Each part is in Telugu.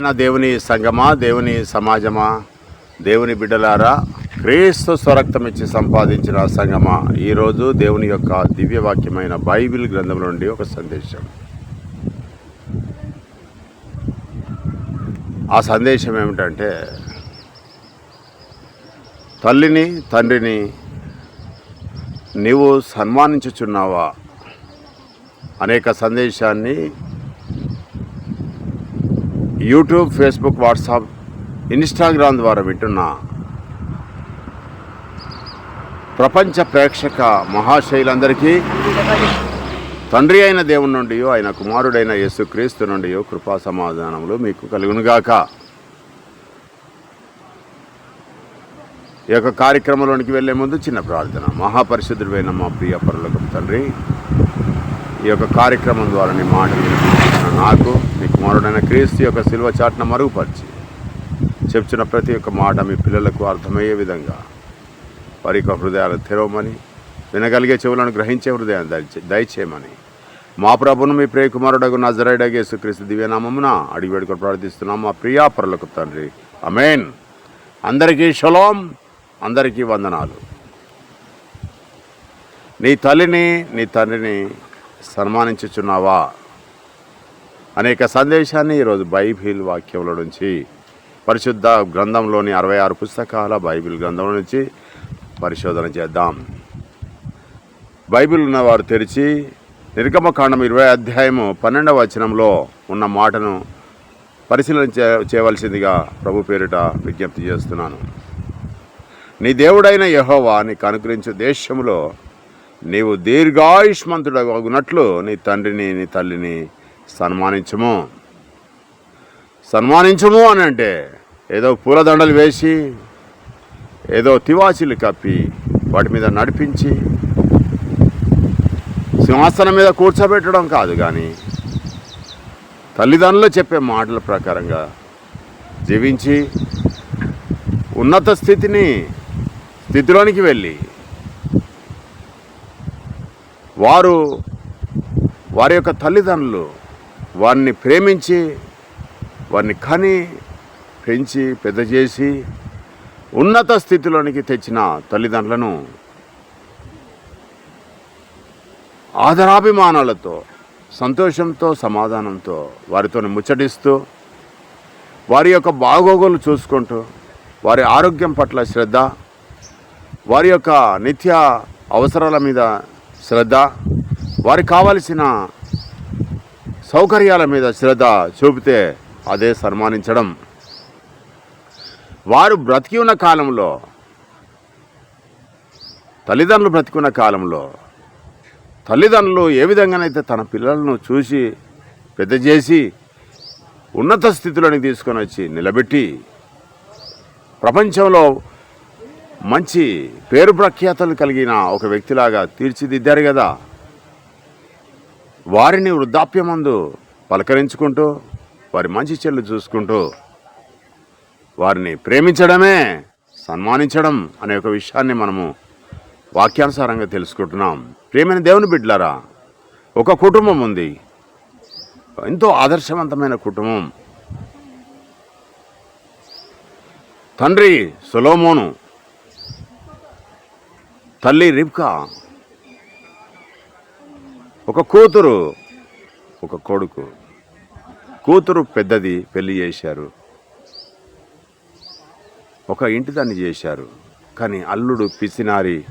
అయిన దేవుని సంఘమా దేవుని సమాజమా దేవుని బిడ్డలారా క్రీస్తు స్వరక్తం ఇచ్చి సంపాదించిన సంగమా ఈరోజు దేవుని యొక్క దివ్యవాక్యమైన బైబిల్ గ్రంథం నుండి ఒక సందేశం. ఆ సందేశం ఏమిటంటే తల్లిని తండ్రిని నీవు సన్మానించుచున్నావా? అనేక సందేశాన్ని యూట్యూబ్ ఫేస్బుక్ వాట్సాప్ ఇన్స్టాగ్రామ్ ద్వారా వింటున్న ప్రపంచ ప్రేక్షక మహాశైలందరికీ తండ్రి అయిన దేవుని నుండి ఆయన కుమారుడైన యేసుక్రీస్తు నుండి కృపా సమాధానములు మీకు కలుగునుగాక. ఈ యొక్క కార్యక్రమంలోనికి వెళ్ళే ముందు చిన్న ప్రార్థన. మహాపరిశుద్ధుడైన మా ప్రియ పరులకు తండ్రి ఈ యొక్క కార్యక్రమం ద్వారా నీ మాటలు నాకు నీ కుమారుడైన క్రీస్తు యొక్క శిల్వ చాట్న మరుగుపరిచి చెప్తున్న ప్రతి ఒక్క మాట మీ పిల్లలకు అర్థమయ్యే విధంగా వారి యొక్క హృదయాలు తెరవమని వినగలిగే చెవులను గ్రహించే హృదయం దయచేయమని. మా ప్రభును మీ ప్రియ కుమారుడగు నజరైడగు యేసుక్రీస్తు దివ్యనామమున అడిగి వేడుకొని ప్రార్థిస్తున్నాం మా ప్రియా పరులకు తండ్రి. అమేన్ అందరికీ షలోం. అందరికీ వందనాలు. నీ తల్లిని నీ తండ్రిని సన్మానించుచున్నావా? అనేక సందేశాన్ని ఈరోజు బైబిల్ వాక్యంలో నుంచి పరిశుద్ధ గ్రంథంలోని అరవై ఆరు పుస్తకాల బైబిల్ గ్రంథంలో నుంచి పరిశోధన చేద్దాం. బైబిల్ ఉన్నవారు తెరిచి నిర్గమకాండం ఇరవై అధ్యాయము పన్నెండవ వచనంలో ఉన్న మాటను పరిశీలన చే చేయవలసిందిగా ప్రభు పేరిట విజ్ఞప్తి చేస్తున్నాను. నీ దేవుడైన యహోవా నీకు అనుగ్రహించే దేశంలో నీవు దీర్ఘాయుష్మంతుడగునట్లు నీ తండ్రిని నీ తల్లిని సన్మానించము. సన్మానించము అని అంటే ఏదో పూలదండలు వేసి ఏదో తివాచీలు కప్పి వాటి మీద నడిపించి సింహాసనం మీద కూర్చోబెట్టడం కాదు కానీ తల్లిదండ్రులు చెప్పే మాటల ప్రకారంగా జీవించి ఉన్నత స్థితిని స్థితిలోనికి వెళ్ళి వారు వారి యొక్క తల్లిదండ్రులు వారిని ప్రేమించి వారిని కని పెంచి పెద్ద చేసి ఉన్నత స్థితిలోనికి తెచ్చిన తల్లిదండ్రులను ఆదరాభిమానాలతో సంతోషంతో సమాధానంతో వారితో ముచ్చటిస్తూ వారి యొక్క బాగోగులు చూసుకుంటూ వారి ఆరోగ్యం పట్ల శ్రద్ధ వారి యొక్క నిత్య అవసరాల మీద శ్రద్ధ వారికి కావలసిన సౌకర్యాల మీద శ్రద్ధ చూపితే అదే సన్మానించడం. వారు బ్రతికి ఉన్న కాలంలో తల్లిదండ్రులు బ్రతికున్న కాలంలో తల్లిదండ్రులు ఏ విధంగానైతే తన పిల్లలను చూసి పెద్ద చేసి ఉన్నత స్థితిలోనికి తీసుకొని వచ్చి నిలబెట్టి ప్రపంచంలో మంచి పేరు ప్రఖ్యాతలు కలిగిన ఒక వ్యక్తిలాగా తీర్చిదిద్దారు కదా. వారిని వృద్ధాప్యమందు పలకరించుకుంటూ వారి మంచి చెల్లు చూసుకుంటూ వారిని ప్రేమించడమే సన్మానించడం అనే ఒక విషయాన్ని మనము వాక్యానుసారంగా తెలుసుకుంటున్నాం. ప్రేమైన దేవుని బిడ్డలారా ఒక కుటుంబం ఉంది. ఎంతో ఆదర్శవంతమైన కుటుంబం. తండ్రి సొలోమోను తల్లి రిబ్కా. ఒక కూతురు ఒక కొడుకు. కూతురు పెద్దది పెళ్ళి చేశారు. ఒక ఇంటి దాన్ని చేశారు. కానీ అల్లుడు పిసినారి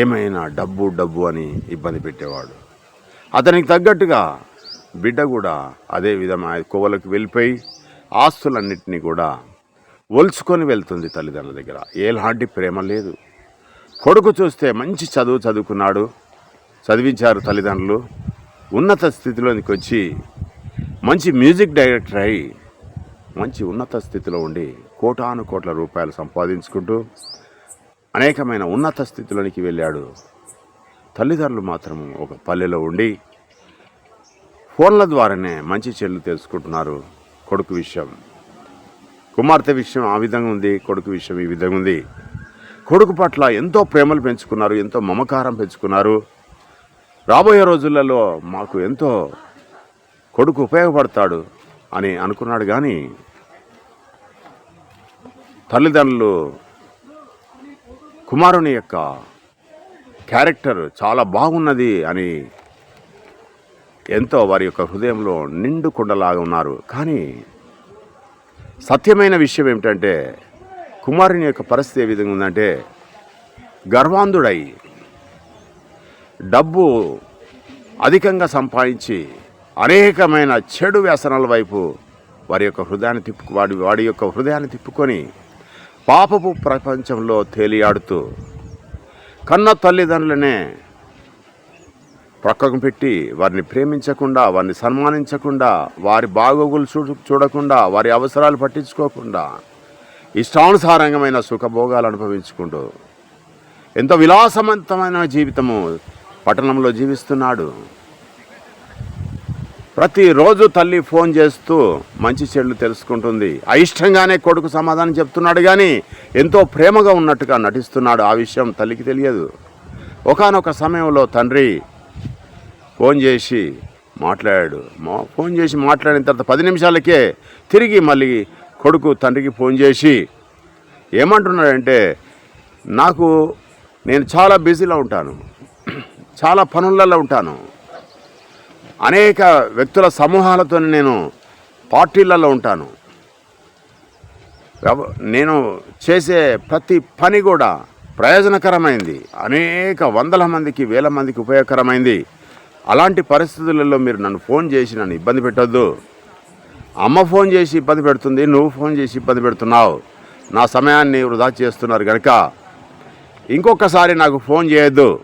ఏమైనా డబ్బు డబ్బు అని ఇబ్బంది పెట్టేవాడు. అతనికి తగ్గట్టుగా బిడ్డ కూడా అదే విధమైన కోవలకు వెళ్ళిపోయి ఆస్తులన్నింటినీ కూడా ఒలుచుకొని వెళ్తుంది తల్లిదండ్రుల దగ్గర. ఎలాంటి ప్రేమ లేదు. కొడుకు చూస్తే మంచి చదువు చదువుకున్నాడు. చదివించారు తల్లిదండ్రులు. ఉన్నత స్థితిలోనికి వచ్చి మంచి మ్యూజిక్ డైరెక్టర్ అయి మంచి ఉన్నత స్థితిలో ఉండి కోటాను కోట్ల రూపాయలు సంపాదించుకుంటూ అనేకమైన ఉన్నత స్థితిలోనికి వెళ్ళాడు. తల్లిదండ్రులు మాత్రం ఒక పల్లెలో ఉండి ఫోన్ల ద్వారానే మంచి చెల్లు తెలుసుకుంటున్నారు కొడుకు విషయం. కుమార్తె విషయం ఆ విధంగా ఉంది కొడుకు విషయం ఈ విధంగా ఉంది. కొడుకు పట్ల ఎంతో ప్రేమలు పెంచుకున్నారు ఎంతో మమకారం పెంచుకున్నారు. రాబోయే రోజులలో మాకు ఎంతో కొడుకు ఉపయోగపడతాడు అని అనుకున్నాడు కానీ తల్లిదండ్రులు కుమారుని యొక్క క్యారెక్టర్ చాలా బాగున్నది అని ఎంతో వారి యొక్క హృదయంలో నిండు కుండలాగా ఉన్నారు. కానీ సత్యమైన విషయం ఏమిటంటే కుమారుని యొక్క పరిస్థితి ఏ విధంగా ఉందంటే గర్వాంధుడై డబ్బు అధికంగా సంపాదించి అనేకమైన చెడు వ్యసనాల వైపు వారి యొక్క హృదయాన్ని తిప్పు వాడి వాడి యొక్క హృదయాన్ని తిప్పుకొని పాపపు ప్రపంచంలో తేలియాడుతూ కన్న తల్లిదండ్రులనే ప్రక్కకు పెట్టి వారిని ప్రేమించకుండా వారిని సన్మానించకుండా వారి బాగోగులు చూ చూడకుండా వారి అవసరాలు పట్టించుకోకుండా ఇష్టానుసారంగమైన సుఖభోగాలు అనుభవించుకుంటూ ఎంతో విలాసవంతమైన జీవితము పట్టణంలో జీవిస్తున్నాడు. ప్రతిరోజు తల్లి ఫోన్ చేస్తూ మంచి చెడులు తెలుసుకుంటుంది. అయిష్టంగానే కొడుకు సమాధానం చెప్తున్నాడు కానీ ఎంతో ప్రేమగా ఉన్నట్టుగా నటిస్తున్నాడు. ఆ విషయం తల్లికి తెలియదు. ఒకానొక సమయంలో తండ్రి ఫోన్ చేసి మాట్లాడాడు. మా ఫోన్ చేసి మాట్లాడిన తర్వాత పది నిమిషాలకే తిరిగి మళ్ళీ కొడుకు తండ్రికి ఫోన్ చేసి ఏమంటున్నాడంటే నాకు నేను చాలా బిజీలో ఉంటాను. చాలా పనులలో ఉంటాను. అనేక వ్యక్తుల సమూహాలతో నేను పార్టీలలో ఉంటాను. నేను చేసే ప్రతి పని కూడా ప్రయోజనకరమైంది. అనేక వందల మందికి వేల మందికి ఉపయోగకరమైంది. అలాంటి పరిస్థితులలో మీరు నన్ను ఫోన్ చేసి నన్ను ఇబ్బంది పెట్టొద్దు. అమ్మ ఫోన్ చేసి ఇబ్బంది పెడుతుంది నువ్వు ఫోన్ చేసి ఇబ్బంది పెడుతున్నావు. నా సమయాన్ని వృధా చేస్తున్నారు కనుక ఇంకొకసారి నాకు ఫోన్ చేయొద్దు.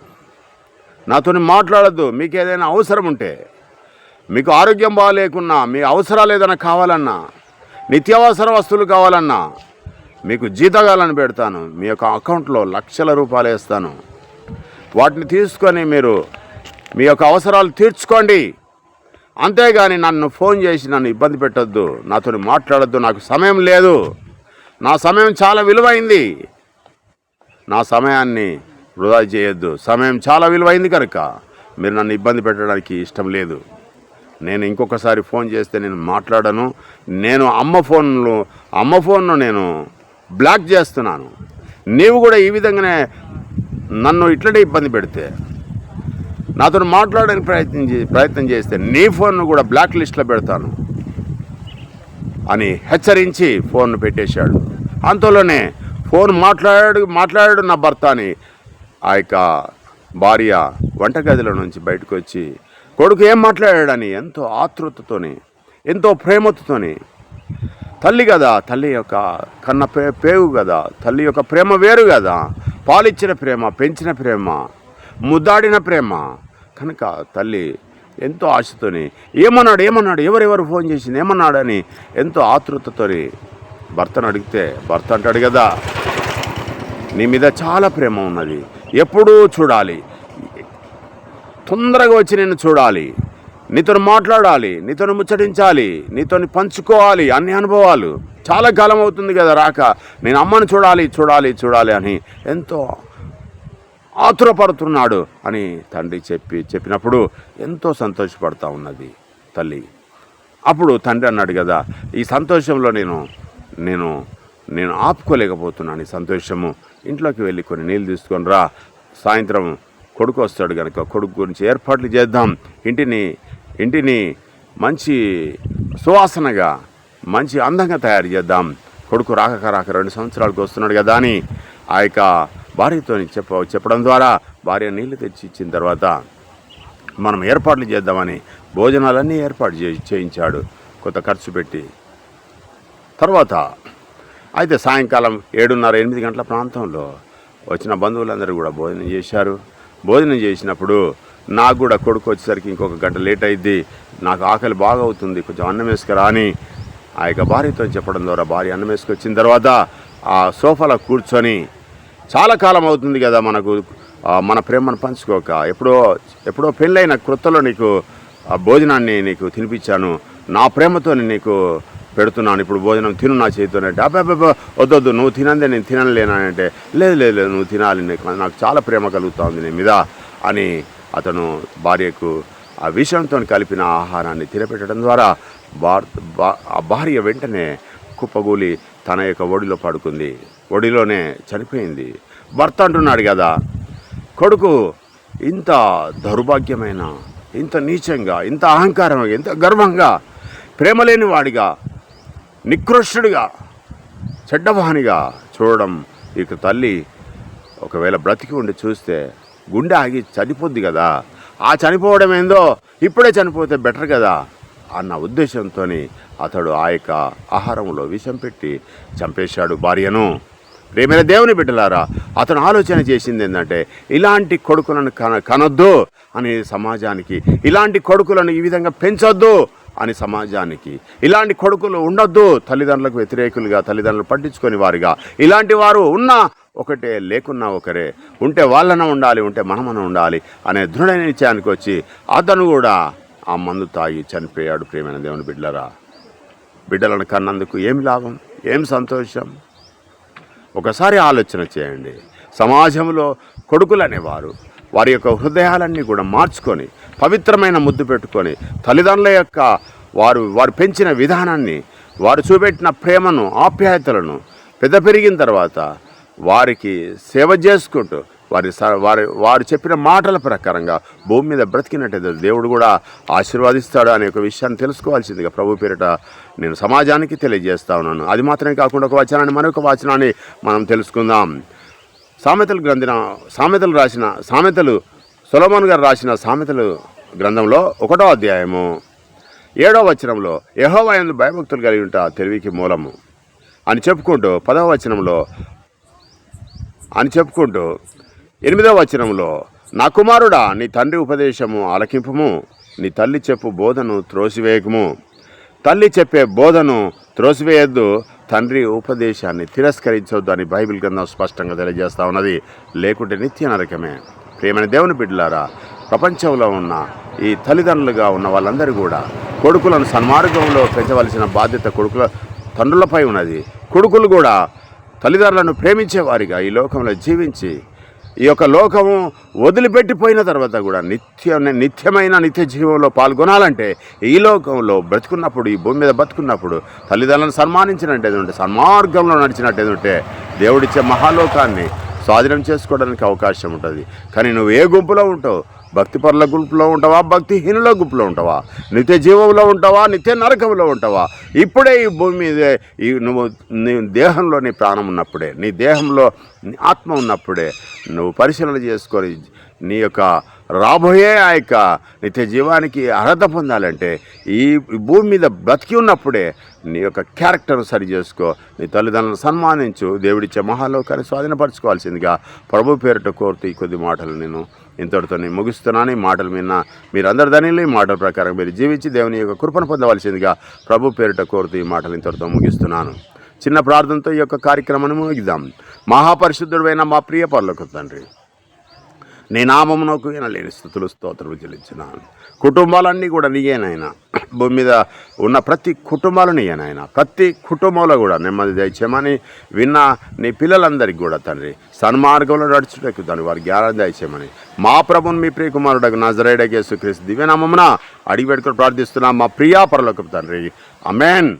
నాతో మాట్లాడొద్దు మీకు ఏదైనా అవసరం ఉంటే. మీకు ఆరోగ్యం బాగాలేకున్నా మీ అవసరాలు ఏదైనా కావాలన్నా నిత్యావసర వస్తువులు కావాలన్నా మీకు జీతగాలను పెడతాను. మీ యొక్క అకౌంట్లో లక్షల రూపాయలు వేస్తాను. వాటిని తీసుకొని మీరు మీ యొక్క అవసరాలు తీర్చుకోండి. అంతేగాని నన్ను ఫోన్ చేసి నన్ను ఇబ్బంది పెట్టొద్దు. నాతో మాట్లాడొద్దు. నాకు సమయం లేదు. నా సమయం చాలా విలువైంది. నా సమయాన్ని వృధా చేయొద్దు. సమయం చాలా విలువైంది కనుక మీరు నన్ను ఇబ్బంది పెట్టడానికి ఇష్టం లేదు. నేను ఇంకొకసారి ఫోన్ చేస్తే నేను మాట్లాడను. నేను అమ్మ ఫోన్లో అమ్మ ఫోన్ను నేను బ్లాక్ చేస్తున్నాను. నీవు కూడా ఈ విధంగానే నన్ను ఇట్లనే ఇబ్బంది పెడితే నాతో మాట్లాడడానికి ప్రయత్నం చే ప్రయత్నం చేస్తే నీ ఫోన్ను కూడా బ్లాక్ లిస్ట్లో పెడతాను అని హెచ్చరించి ఫోన్ను పెట్టేశాడు. అంతలోనే ఫోన్ మాట్లాడాడు మాట్లాడాడు నా భర్త అని ఆ యొక్క భార్య వంటగదిలో నుంచి బయటకు వచ్చి కొడుకు ఏం మాట్లాడాడని ఎంతో ఆతృతతోని ఎంతో ప్రేమతోని తల్లి కదా తల్లి యొక్క కన్న పే పేగు కదా తల్లి యొక్క ప్రేమ వేరు కదా పాలిచ్చిన ప్రేమ పెంచిన ప్రేమ ముద్దాడిన ప్రేమ కనుక తల్లి ఎంతో ఆశతోని ఏమన్నాడు ఏమన్నాడు ఎవరెవరు ఫోన్ చేసింది ఏమన్నాడని ఎంతో ఆతృతతోని భర్తను అడిగితే భర్త అంటాడు కదా నీ మీద చాలా ప్రేమ ఉన్నది ఎప్పుడూ చూడాలి తొందరగా వచ్చి నేను చూడాలి నీతో మాట్లాడాలి నీతో ముచ్చటించాలి నీతో పంచుకోవాలి అన్ని అనుభవాలు. చాలా కాలం అవుతుంది కదా రాక నేను అమ్మను చూడాలి చూడాలి చూడాలి అని ఎంతో ఆతురపడుతున్నాడు అని తండ్రి చెప్పి చెప్పినప్పుడు ఎంతో సంతోషపడతా ఉన్నది తల్లి. అప్పుడు తండ్రి అన్నాడు కదా ఈ సంతోషంలో నేను నేను నేను ఆపుకోలేకపోతున్నాను ఈ సంతోషము. ఇంట్లోకి వెళ్ళి కొన్ని నీళ్ళు తీసుకొని రా సాయంత్రం కొడుకు వస్తాడు కనుక కొడుకు గురించి ఏర్పాట్లు చేద్దాం. ఇంటిని ఇంటిని మంచి సువాసనగా మంచి అందంగా తయారు చేద్దాం. కొడుకు రాక రాక రెండు సంవత్సరాలకు వస్తున్నాడు కదా అని ఆ యొక్క భార్యతో చెప్ప చెప్పడం ద్వారా భార్య నీళ్ళు తెచ్చి ఇచ్చిన తర్వాత మనం ఏర్పాట్లు చేద్దామని భోజనాలన్నీ ఏర్పాటు చే చేయించాడు. కొంత ఖర్చు పెట్టి. తర్వాత అయితే సాయంకాలం ఏడున్నర ఎనిమిది గంటల ప్రాంతంలో వచ్చిన బంధువులందరూ కూడా భోజనం చేశారు. భోజనం చేసినప్పుడు నాకు కూడా కొడుకు వచ్చేసరికి ఇంకొక గంట లేట్ అయింది నాకు ఆకలి బాగా అవుతుంది. కొంచెం అన్నం వేసుకురా అని ఆ యొక్క భార్యతో చెప్పడం ద్వారా భార్య అన్నం వేసుకొచ్చిన తర్వాత ఆ సోఫాలో కూర్చొని చాలా కాలం అవుతుంది కదా మనకు మన ప్రేమను పంచుకోక. ఎప్పుడో ఎప్పుడో పెళ్ళైన క్రొత్తలో నీకు ఆ భోజనాన్ని నీకు తినిపించాను. నా ప్రేమతో నీకు పెడుతున్నాను. ఇప్పుడు భోజనం తిను నా చేతితోనే. అంటే అబ్బాబ్బా వద్దొద్దు నువ్వు తినందే నేను తినలేనంటే లేదు లేదు లేదు నువ్వు తినాలి నీకు. నాకు చాలా ప్రేమ కలుగుతుంది నీ మీద అని అతను భార్యకు ఆ విషయంతో కలిపిన ఆహారాన్ని తినపెట్టడం ద్వారా భార్ ఆ భార్య వెంటనే కుప్పగూలి తన యొక్క ఒడిలో పడుకుంది. ఒడిలోనే చనిపోయింది. భర్త అంటున్నాడు కదా కొడుకు ఇంత దౌర్భాగ్యమైన ఇంత నీచంగా ఇంత అహంకారంగా ఇంత గర్వంగా ప్రేమలేని వాడిగా నికృష్టుడిగా చెడ్డవానిగా చూడడం ఇక తల్లి ఒకవేళ బ్రతికి ఉండి చూస్తే గుండె ఆగి చనిపోద్ది కదా. ఆ చనిపోవడం ఏందో ఇప్పుడే చనిపోతే బెటర్ కదా అన్న ఉద్దేశంతో అతడు ఆ యొక్క ఆహారంలో విషం పెట్టి చంపేశాడు భార్యను. ప్రేమైన దేవుని బిడ్డలారా అతను ఆలోచన చేసింది ఏంటంటే ఇలాంటి కొడుకులను కన కనొద్దు అని సమాజానికి ఇలాంటి కొడుకులను ఈ విధంగా పెంచొద్దు అని సమాజానికి ఇలాంటి కొడుకులు ఉండొద్దు తల్లిదండ్రులకు వ్యతిరేకులుగా తల్లిదండ్రులు పట్టించుకొని వారిగా ఇలాంటి వారు ఉన్నా ఒకటే లేకున్నా ఒకరే ఉంటే వాళ్ళన ఉండాలి ఉంటే మనమన ఉండాలి అనే దృఢ నిశ్చయానికి వచ్చి అతను కూడా ఆ మందు తాగి చనిపోయాడు ప్రేమైన దేవుని బిడ్డలరా. బిడ్డలను కన్నందుకు ఏం లాభం ఏం సంతోషం? ఒకసారి ఆలోచన చేయండి. సమాజంలో కొడుకులు అనేవారు వారి యొక్క హృదయాలన్నీ కూడా మార్చుకొని పవిత్రమైన ముద్దు పెట్టుకొని తల్లిదండ్రుల యొక్క వారు వారు పెంచిన విధానాన్ని వారు చూపెట్టిన ప్రేమను ఆప్యాయతలను పెద్ద పెరిగిన తర్వాత వారికి సేవ చేసుకుంటూ వారి స- వారి వారు చెప్పిన మాటల ప్రకారంగా భూమి మీద బ్రతికినట్టయితే దేవుడు కూడా ఆశీర్వాదిస్తాడు అనే ఒక విషయాన్ని తెలుసుకోవాల్సిందిగా ప్రభు పేరిట నేను సమాజానికి తెలియజేస్తా ఉన్నాను. అది మాత్రమే కాకుండా ఒక వచనాన్ని మరొక వచనాన్ని మనం తెలుసుకుందాం. సామెతలు గ్రంథిన సామెతలు రాసిన సామెతలు సొలమోన్ గారు రాసిన సామెతలు గ్రంథంలో ఒకటో అధ్యాయము ఏడో వచనంలో యహోవాయందు భయభక్తులు కలిగి ఉంటా తెలివికి మూలము అని చెప్పుకుంటూ పదవ వచనంలో అని చెప్పుకుంటూ ఎనిమిదవ వచనంలో నా కుమారుడా నీ తండ్రి ఉపదేశము ఆలకింపము నీ తల్లి చెప్పు బోధను త్రోసివేయకము తల్లి చెప్పే బోధను త్రోసివేయద్దు తండ్రి ఉపదేశాన్ని తిరస్కరించవద్దు అని బైబిల్ గ్రంథం స్పష్టంగా తెలియజేస్తూ ఉన్నది. లేకుంటే నిత్య నరకమే. ప్రేమైన దేవుని బిడ్డలారా ప్రపంచంలో ఉన్న ఈ తల్లిదండ్రులుగా ఉన్న వాళ్ళందరూ కూడా కొడుకులను సన్మార్గంలో పెంచవలసిన బాధ్యత కొడుకుల తండ్రులపై ఉన్నది. కొడుకులు కూడా తల్లిదండ్రులను ప్రేమించేవారిగా ఈ లోకంలో జీవించి ఈ యొక్క లోకము వదిలిపెట్టిపోయిన తర్వాత కూడా నిత్య నిత్యమైన నిత్య జీవంలో పాల్గొనాలంటే ఈ లోకంలో బ్రతుకున్నప్పుడు ఈ భూమి మీద బతుకున్నప్పుడు తల్లిదండ్రులను సన్మానించినట్టు ఏదంటే సన్మార్గంలో నడిచినట్టు ఏదంటే దేవుడిచ్చే మహాలోకాన్ని స్వాధీనం చేసుకోవడానికి అవకాశం ఉంటుంది. కానీ నువ్వు ఏ గుంపులో ఉంటావు? భక్తిపరుల గుంపులో ఉంటావా? భక్తిహీనుల గుంపులో ఉంటావా? నిత్య జీవంలో ఉంటావా? నిత్య నరకంలో ఉంటావా? ఇప్పుడే ఈ భూమి మీద ఈ నువ్వు నీ దేహంలో నీ ప్రాణం ఉన్నప్పుడే నీ దేహంలో ఆత్మ ఉన్నప్పుడే నువ్వు పరిశీలన చేసుకొని నీ యొక్క రాబోయే ఆ యొక్క నిత్య జీవానికి అర్హత పొందాలంటే ఈ భూమి మీద బ్రతికి ఉన్నప్పుడే నీ యొక్క క్యారెక్టర్ సరి చేసుకో నీ తల్లిదండ్రులను సన్మానించు దేవుడిచ్చే మహాలోకాన్ని స్వాధీనపరచుకోవాల్సిందిగా ప్రభు పేరిట కోరుతూ ఈ కొద్ది మాటలు నేను ఇంతటితో నేను ముగిస్తున్నాను. ఈ మాటలు విన్న మీరందరి దానిలో ఈ మాటల ప్రకారం మీరు జీవించి దేవుని యొక్క కృపను పొందవలసిందిగా ప్రభు పేరిట కోరుతూ ఈ మాటలు ఇంతటితో ముగిస్తున్నాను. చిన్న ప్రార్థనతో ఈ యొక్క కార్యక్రమాన్ని ముగిద్దాం. మహాపరిశుద్ధుడైన మా ప్రియ పర్లకు తండ్రి నీ నామమునకు వినలేని స్థుతులు స్తోత్రము చెల్లించినాను కుటుంబాలన్నీ కూడా నీయేనాయన భూమి మీద ఉన్న ప్రతి కుటుంబాలు నీయేనాయన ప్రతి కుటుంబంలో కూడా నెమ్మది దయచేయమని విన్న నీ పిల్లలందరికీ కూడా తండ్రి సన్మార్గంలో నడుచుటకు తండ్రి వారి జ్ఞానం దయచేయమని. మా ప్రభుని మీ ప్రియకుమారుడకు నజరేడకేసు క్రీస్తు దివ్యనామమున అడిగి పెట్టుకుని ప్రార్థిస్తున్నాం. మా ప్రియా పరలోకపు తండ్రి. అమెన్